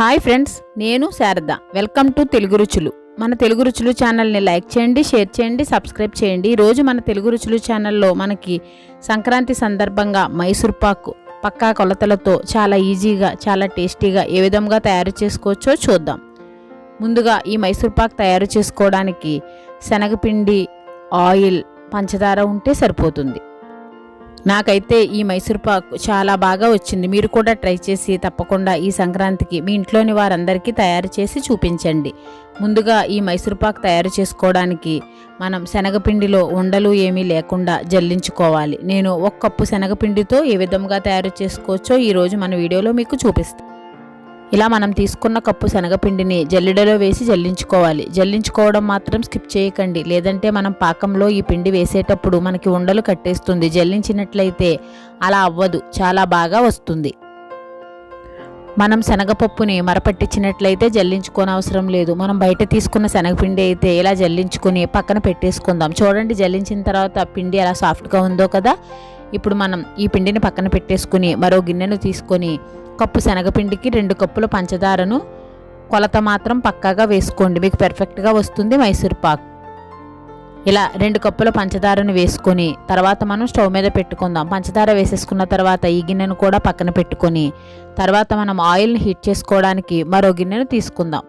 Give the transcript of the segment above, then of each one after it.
Hi friends నేను Sharada. Welcome to Telugu రుచులు. మన తెలుగు రుచులు ఛానల్ని లైక్ చేయండి షేర్ చేయండి సబ్స్క్రైబ్ చేయండి. ఈరోజు మన తెలుగు రుచులు ఛానల్లో మనకి సంక్రాంతి సందర్భంగా మైసూర్ పాకు పక్కా కొలతలతో చాలా ఈజీగా చాలా టేస్టీగా ఏ విధంగా తయారు చేసుకోవచ్చో చూద్దాం. ముందుగా ఈ మైసూర్ పాక్ తయారు చేసుకోవడానికి శనగపిండి ఆయిల్ పంచదార ఉంటే సరిపోతుంది. నాకైతే ఈ మైసూర్పాకు చాలా బాగా వచ్చింది. మీరు కూడా ట్రై చేసి తప్పకుండా ఈ సంక్రాంతికి మీ ఇంట్లోని వారందరికీ తయారు చేసి చూపించండి. ముందుగా ఈ మైసూర్ పాక్ తయారు చేసుకోవడానికి మనం శనగపిండిలో ఉండలు ఏమీ లేకుండా జల్లించుకోవాలి. నేను ఒక కప్పు శనగపిండితో ఏ విధంగా తయారు చేసుకోవచ్చో ఈరోజు మన వీడియోలో మీకు చూపిస్తాను ఇలా మనం తీసుకున్న కప్పు శనగపిండిని జల్లెడలో వేసి జల్లించుకోవాలి. జల్లించుకోవడం మాత్రం స్కిప్ చేయకండి. లేదంటే మనం పాకంలో ఈ పిండి వేసేటప్పుడు మనకి ఉండలు కట్టేస్తుంది. జల్లించినట్లయితే అలా అవ్వదు. చాలా బాగా వస్తుంది. మనం శనగపప్పుని మరపట్టించినట్లయితే జల్లించుకోని అవసరం లేదు. మనం బయట తీసుకున్న శనగపిండి అయితే ఇలా జల్లించుకుని పక్కన పెట్టేసుకుందాం. చూడండి జల్లించిన తర్వాత పిండి ఎలా సాఫ్ట్గా ఉందో కదా? ఇప్పుడు మనం ఈ పిండిని పక్కన పెట్టేసుకుని మరో గిన్నెను తీసుకొని కప్పు శనగపిండికి రెండు కప్పుల పంచదారను కొలత మాత్రం పక్కాగా వేసుకోండి. మీకు పెర్ఫెక్ట్గా వస్తుంది మైసూర్ పాక్. ఇలా రెండు కప్పుల పంచదారను వేసుకొని తర్వాత మనం స్టవ్ మీద పెట్టుకుందాం. పంచదార వేసేసుకున్న తర్వాత ఈ గిన్నెను కూడా పక్కన పెట్టుకొని తర్వాత మనం ఆయిల్ని హీట్ చేసుకోవడానికి మరో గిన్నెను తీసుకుందాం.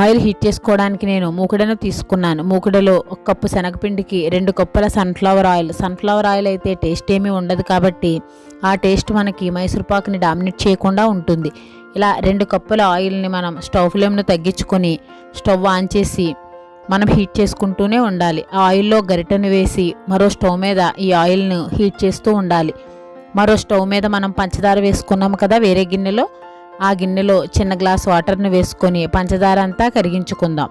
ఆయిల్ హీట్ చేసుకోవడానికి నేను మూకుడను తీసుకున్నాను. మూకుడలో ఒక కప్పు శనగపిండికి రెండు కప్పుల సన్ఫ్లవర్ ఆయిల్. సన్ఫ్లవర్ ఆయిల్ అయితే టేస్ట్ ఏమీ ఉండదు కాబట్టి ఆ టేస్ట్ మనకి మైసూర్ పాక్ని డామినేట్ చేయకుండా ఉంటుంది. ఇలా రెండు కప్పుల ఆయిల్ని మనం స్టవ్ ఫ్లేమ్ను తగ్గించుకొని స్టవ్ ఆన్ చేసి మనం హీట్ చేసుకుంటూనే ఉండాలి. ఆ ఆయిల్లో గరిటెను వేసి మరో స్టవ్ మీద ఈ ఆయిల్ను హీట్ చేస్తూ ఉండాలి. మరో స్టవ్ మీద మనం పంచదార వేసుకున్నాము కదా వేరే గిన్నెలో. ఆ గిన్నెలో చిన్న గ్లాస్ వాటర్ను వేసుకొని పంచదార అంతా కరిగించుకుందాం.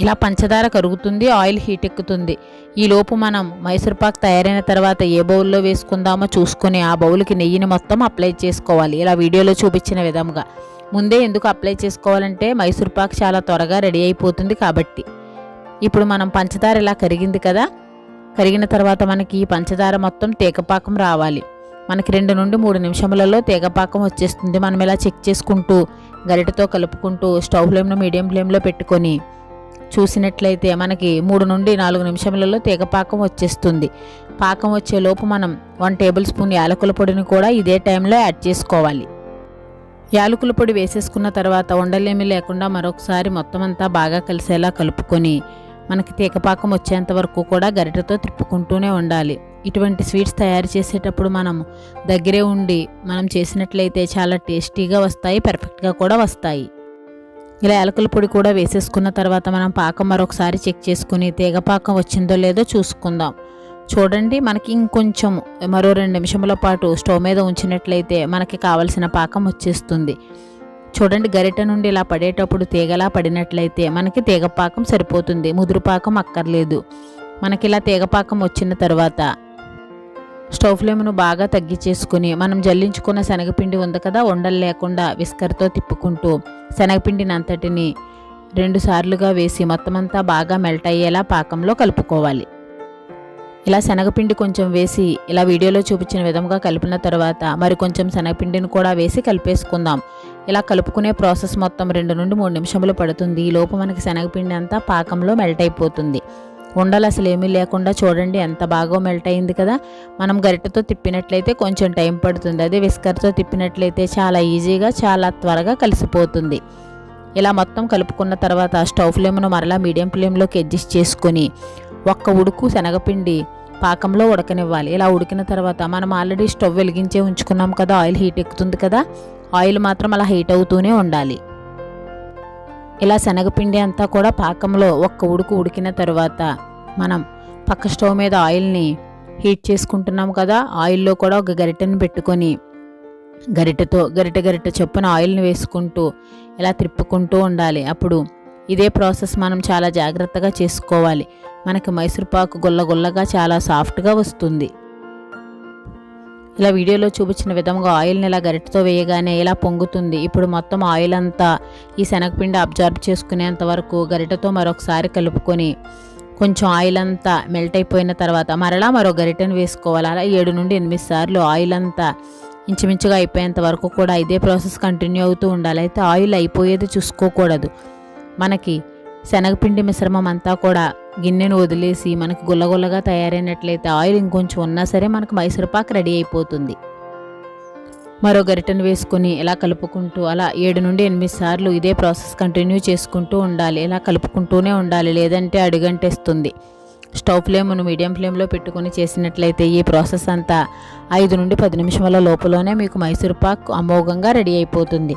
ఇలా పంచదార కరుగుతుంది ఆయిల్ హీట్ ఎక్కుతుంది. ఈలోపు మనం మైసూర్ పాక్ తయారైన తర్వాత ఏ బౌల్లో వేసుకుందామో చూసుకొని ఆ బౌల్కి నెయ్యిని మొత్తం అప్లై చేసుకోవాలి. ఇలా వీడియోలో చూపించిన విధంగా ముందే ఎందుకు అప్లై చేసుకోవాలంటే మైసూర్ పాక్ చాలా త్వరగా రెడీ అయిపోతుంది కాబట్టి. ఇప్పుడు మనం పంచదార ఇలా కరిగింది కదా? కరిగిన తర్వాత మనకి ఈ పంచదార మొత్తం తేకపాకం రావాలి. మనకి రెండు నుండి మూడు నిమిషములలో తీగపాకం వచ్చేస్తుంది. మనం ఇలా చెక్ చేసుకుంటూ గరిటతో కలుపుకుంటూ స్టవ్ ఫ్లేమ్ను మీడియం ఫ్లేమ్లో పెట్టుకొని చూసినట్లయితే మనకి మూడు నుండి నాలుగు నిమిషములలో తీగపాకం వచ్చేస్తుంది. పాకం వచ్చేలోపు మనం వన్ టేబుల్ స్పూన్ యాలకుల పొడిని కూడా ఇదే టైంలో యాడ్ చేసుకోవాలి. యాలకుల పొడి వేసేసుకున్న తర్వాత ఉండలేమి లేకుండా మరొకసారి మొత్తం అంతా బాగా కలిసేలా కలుపుకొని మనకి తీగపాకం వచ్చేంత వరకు కూడా గరిటతో తిప్పుకుంటూనే ఉండాలి. ఇటువంటి స్వీట్స్ తయారు చేసేటప్పుడు మనం దగ్గరే ఉండి మనం చేసినట్లయితే చాలా టేస్టీగా వస్తాయి పర్ఫెక్ట్గా కూడా వస్తాయి. ఇలా యాలకుల పొడి కూడా వేసేసుకున్న తర్వాత మనం పాకం మరొకసారి చెక్ చేసుకుని తీగ పాకం వచ్చిందో లేదో చూసుకుందాం. చూడండి మనకి ఇంకొంచెం మరో రెండు నిమిషముల పాటు స్టవ్ మీద ఉంచినట్లయితే మనకి కావలసిన పాకం వచ్చేస్తుంది. చూడండి గరిటె నుండి ఇలా పడేటప్పుడు తీగలా పడినట్లయితే మనకి తీగపాకం సరిపోతుంది. ముదురు పాకం అక్కర్లేదు. మనకి ఇలా తీగపాకం వచ్చిన తర్వాత స్టవ్ ఫ్లేమ్ను బాగా తగ్గించేసుకుని మనం జల్లించుకున్న శనగపిండి ఉంది కదా ఉండలు లేకుండా విస్కర్తో తిప్పుకుంటూ శనగపిండిని అంతటిని రెండు సార్లుగా వేసి మొత్తం అంతా బాగా మెల్ట్ అయ్యేలా పాకంలో కలుపుకోవాలి. ఇలా శనగపిండి కొంచెం వేసి ఇలా వీడియోలో చూపించిన విధంగా కలిపిన తర్వాత మరి కొంచెం శనగపిండిని కూడా వేసి కలిపేసుకుందాం. ఇలా కలుపుకునే ప్రాసెస్ మొత్తం రెండు నుండి మూడు నిమిషములు పడుతుంది. ఈ లోపు మనకి శనగపిండి అంతా పాకంలో మెల్ట్ అయిపోతుంది. ఉండలు అసలు ఏమీ లేకుండా చూడండి ఎంత బాగా మెల్ట్ అయింది కదా. మనం గరిటతో తిప్పినట్లయితే కొంచెం టైం పడుతుంది. అదే విస్కర్తో తిప్పినట్లయితే చాలా ఈజీగా చాలా త్వరగా కలిసిపోతుంది. ఇలా మొత్తం కలుపుకున్న తర్వాత స్టవ్ ఫ్లేమ్ను మరలా మీడియం ఫ్లేమ్లోకి అడ్జస్ట్ చేసుకొని ఒక్క ఉడుకు శనగపిండి పాకంలో ఉడకనివ్వాలి. ఇలా ఉడికిన తర్వాత మనం ఆల్రెడీ స్టవ్ వెలిగించే ఉంచుకున్నాం కదా ఆయిల్ హీట్ ఎక్కుతుంది కదా ఆయిల్ మాత్రం అలా హీట్ అవుతూనే ఉండాలి. ఇలా శనగపిండి అంతా కూడా పాకంలో ఒక్క ఉడుకు ఉడికిన తర్వాత మనం పక్క స్టవ్ మీద ఆయిల్ని హీట్ చేసుకుంటున్నాం కదా ఆయిల్లో కూడా ఒక గరిటెను పెట్టుకొని గరిటెతో గరిటె గరిటె చొప్పున ఆయిల్ని వేసుకుంటూ ఇలా తిప్పుకుంటూ ఉండాలి. అప్పుడు ఇదే ప్రాసెస్ మనం చాలా జాగ్రత్తగా చేసుకోవాలి. మనకి మైసూర్పాకు గుల్ల గుల్లగా చాలా సాఫ్ట్గా వస్తుంది. ఇలా వీడియోలో చూపించిన విధంగా ఆయిల్ని ఇలా గరిటతో వేయగానే ఇలా పొంగుతుంది. ఇప్పుడు మొత్తం ఆయిల్ అంతా ఈ శనగపిండి అబ్జర్వ్ చేసుకునేంత వరకు గరిటతో మరొకసారి కలుపుకొని కొంచెం ఆయిల్ అంతా మెల్ట్ అయిపోయిన తర్వాత మరలా మరో గరిటెను వేసుకోవాలి. అలా ఏడు నుండి ఎనిమిది సార్లు ఆయిల్ అంతా ఇంచుమించుగా అయిపోయేంత వరకు కూడా ఇదే ప్రాసెస్ కంటిన్యూ అవుతూ ఉండాలి. అయితే ఆయిల్ అయిపోయేది చూసుకోకూడదు. మనకి శనగపిండి మిశ్రమం అంతా కూడా గిన్నెను వదిలేసి మనకు గుల్లగుల్లగా తయారైనట్లయితే ఆయిల్ ఇంకొంచెం ఉన్నా సరే మనకు మైసూరుపాకు రెడీ అయిపోతుంది. మరో గరిటెను వేసుకొని ఇలా కలుపుకుంటూ అలా ఏడు నుండి ఎనిమిది సార్లు ఇదే ప్రాసెస్ కంటిన్యూ చేసుకుంటూ ఉండాలి. ఇలా కలుపుకుంటూనే ఉండాలి లేదంటే అడుగంటేస్తుంది. స్టవ్ ఫ్లేమ్ను మీడియం ఫ్లేమ్లో పెట్టుకొని చేసినట్లయితే ఈ ప్రాసెస్ అంతా ఐదు నుండి పది నిమిషాల లోపలనే మీకు మైసూర్ పాక్ అమోఘంగా రెడీ అయిపోతుంది.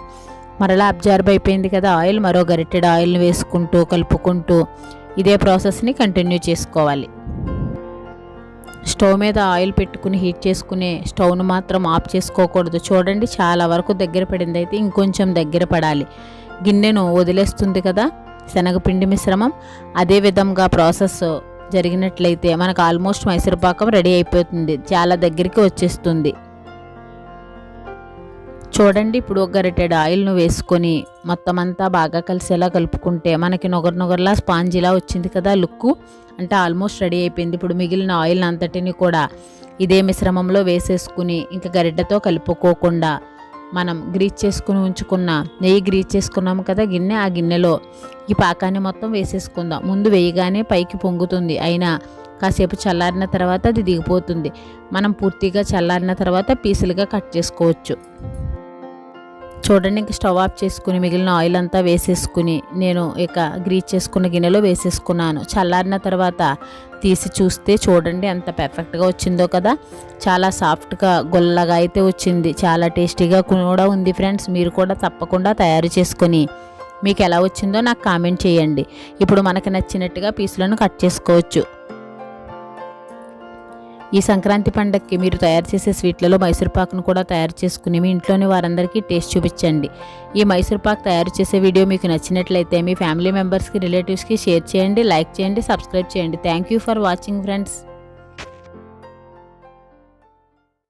మరలా అబ్జర్వ్ అయిపోయింది కదా ఆయిల్. మరో గరిటెడ్ ఆయిల్ని వేసుకుంటూ కలుపుకుంటూ ఇదే ప్రాసెస్ని కంటిన్యూ చేసుకోవాలి. స్టవ్ మీద ఆయిల్ పెట్టుకుని హీట్ చేసుకునే స్టవ్ను మాత్రం ఆఫ్ చేసుకోకూడదు. చూడండి చాలా వరకు దగ్గర పడింది. అయితే ఇంకొంచెం దగ్గర పడాలి. గిన్నెను వదిలేస్తుంది కదా శనగపిండి మిశ్రమం. అదే విధంగా ప్రాసెస్ జరిగినట్లయితే మనకు ఆల్మోస్ట్ మైసూర్పాకం రెడీ అయిపోతుంది. చాలా దగ్గరికి వచ్చేస్తుంది. చూడండి ఇప్పుడు ఒక గరిటెడ్ ఆయిల్ను వేసుకొని మొత్తం అంతా బాగా కలిసేలా కలుపుకుంటే మనకి నొగరు నొగరులా స్పాంజిలా వచ్చింది కదా లుక్. అంటే ఆల్మోస్ట్ రెడీ అయిపోయింది. ఇప్పుడు మిగిలిన ఆయిల్ అంతటిని కూడా ఇదే మిశ్రమంలో వేసేసుకుని ఇంకా గరిటెతో కలుపుకోకుండా మనం గ్రీచ్ చేసుకుని ఉంచుకున్న నెయ్యి గ్రీచ్ చేసుకున్నాము కదా గిన్నె ఆ గిన్నెలో ఈ పాకాన్ని మొత్తం వేసేసుకుందాం. ముందు వేయగానే పైకి పొంగుతుంది. అయినా కాసేపు చల్లారిన తర్వాత అది దిగిపోతుంది. మనం పూర్తిగా చల్లారిన తర్వాత పీసులుగా కట్ చేసుకోవచ్చు. చూడండి ఇంక స్టవ్ ఆఫ్ చేసుకుని మిగిలిన ఆయిల్ అంతా వేసేసుకుని నేను ఇక గ్రీచ్ చేసుకున్న గిన్నెలో వేసేసుకున్నాను. చల్లారిన తర్వాత తీసి చూస్తే చూడండి ఎంత పెర్ఫెక్ట్గా వచ్చిందో కదా. చాలా సాఫ్ట్గా గొల్లగా అయితే వచ్చింది. చాలా టేస్టీగా కూడా ఉంది ఫ్రెండ్స్. మీరు కూడా తప్పకుండా తయారు చేసుకొని మీకు ఎలా వచ్చిందో నాకు కామెంట్ చేయండి. ఇప్పుడు మనకు నచ్చినట్టుగా పీసులను కట్ చేసుకోవచ్చు. ఈ సంక్రాంతి పండగకి మీరు తయారు చేసే స్వీట్లలో మైసూర్పాకును కూడా తయారు చేసుకుని మీ ఇంట్లోని వారందరికీ టేస్ట్ చూపించండి. ఈ మైసూర్పాక్ తయారు చేసే వీడియో మీకు నచ్చినట్లయితే మీ ఫ్యామిలీ మెంబర్స్కి రిలేటివ్స్కి షేర్ చేయండి లైక్ చేయండి సబ్స్క్రైబ్ చేయండి. Thank you for watching friends.